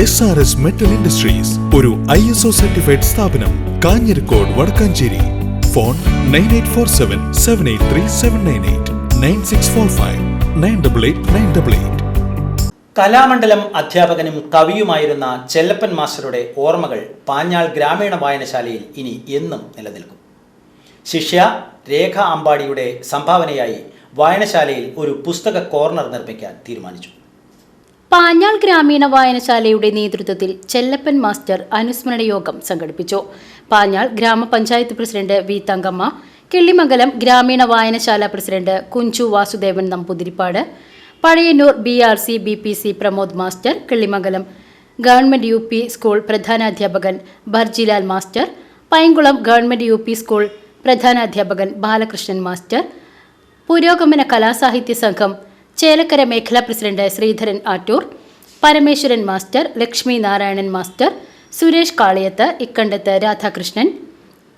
S R S metal industries ഒരു I S O certified സ്ഥാപനം Kanjirakode Wadakkanchery. Phone nine eight four seven seven eight three seven nine eight nine six four five nine double eight nine double eight Kalamandalam അധ്യാപകനും കവിയുമായിരുന്ന ചെല്ലപ്പൻ മാസ്റ്ററുടെ ഓർമ്മകൾ പാഞ്ഞാൾ ഗ്രാമീണ വായനശാലയിൽ ഇനി എന്നും നിലനിൽക്കും. ശിഷ്യ രേഖ അമ്പാടിയുടെ സംഭാവനയായി വായനശാലയിൽ ഒരു പുസ്തക കോർണർ നിർമ്മിക്കാൻ തീരുമാനിച്ചു. പാഞ്ഞാൾ ഗ്രാമീണ വായനശാലയുടെ നേതൃത്വത്തിൽ ചെല്ലപ്പൻ മാസ്റ്റർ അനുസ്മരണ യോഗം സംഘടിപ്പിച്ചു. പാഞ്ഞാൾ ഗ്രാമപഞ്ചായത്ത് പ്രസിഡന്റ് വി തങ്കമ്മ കിള്ളിമംഗലം ഗ്രാമീണ വായനശാല president Kunju Vasudevan Namboothiripad Pazhayannur B R C B P C Pramod master Killimangalam government U P school പ്രധാനാധ്യാപകൻ Barjilal master Painkulam government U P school പ്രധാനാധ്യാപകൻ Balakrishnan master Purogamana Kalasahitya Sangham Chelakkara മേഖലാ president Sreedharan Attoor Parameswaran master Lakshmi Narayanan master Suresh Kaliyath Ikkandath Radhakrishnan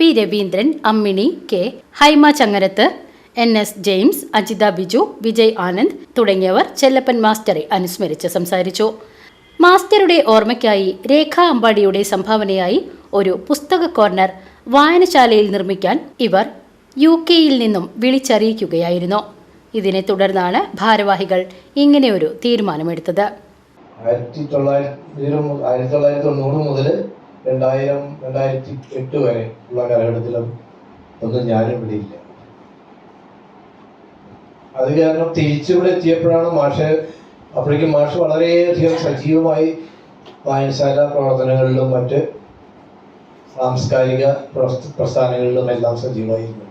P Raveendran Ammini K Haima Changarath N S James Ajitha Biju Vijay Anand തുടങ്ങിയവർ ചെല്ലപ്പൻ മാസ്റ്ററെ അനുസ്മരിച്ച് സംസാരിച്ചു. മാസ്റ്ററുടെ ഓർമ്മയ്ക്കായി രേഖ അമ്പാടിയുടെ സംഭാവനയായി ഒരു പുസ്തക corner വായനശാലയിൽ നിർമ്മിക്കാൻ ഇവർ യു കെയിൽ നിന്നും വിളിച്ചറിയിക്കുകയായിരുന്നു. ഇതിനെ തുടർന്നാണ് ഭാരവാഹികൾ ഇങ്ങനെയൊരു തീരുമാനമെടുത്തത്. ആയിരത്തി തൊള്ളായിരത്തി ആയിരത്തി തൊള്ളായിരത്തി തൊണ്ണൂറ് മുതൽ രണ്ടായിരം രണ്ടായിരത്തി എട്ട് വരെ ഉള്ള കാലഘട്ടത്തിലും ഒന്നും ഞാനും ഇവിടെ ഇല്ല. അത് കാരണം തിരിച്ചിവിടെ എത്തിയപ്പോഴാണ് മാഷ് അപ്പോഴേക്കും മാഷ് വളരെയധികം സജീവമായി വായനശാല പ്രവർത്തനങ്ങളിലും മറ്റ് സാംസ്കാരിക പ്രസ്ഥാനങ്ങളിലും എല്ലാം സജീവമായിരുന്നു.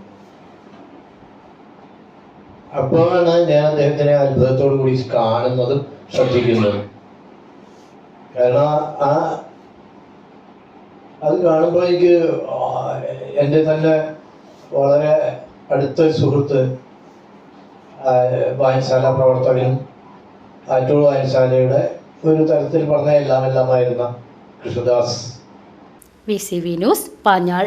അപ്പോഴാണ് ഞാൻ അദ്ദേഹത്തിനെ അത്ഭുതത്തോടു കൂടി കാണുന്നതും ശ്രദ്ധിക്കുന്നതും. കാരണം ആ അത് കാണുമ്പോൾ എനിക്ക് എന്റെ തന്നെ വളരെ അടുത്ത സുഹൃത്ത് വായനശാല പ്രവർത്തകനും ആറ്റൂർ വായനശാലയുടെ ഒരു തരത്തിൽ പറഞ്ഞ എല്ലാം എല്ലാമായിരുന്ന Krishnadas. V C V news Panjal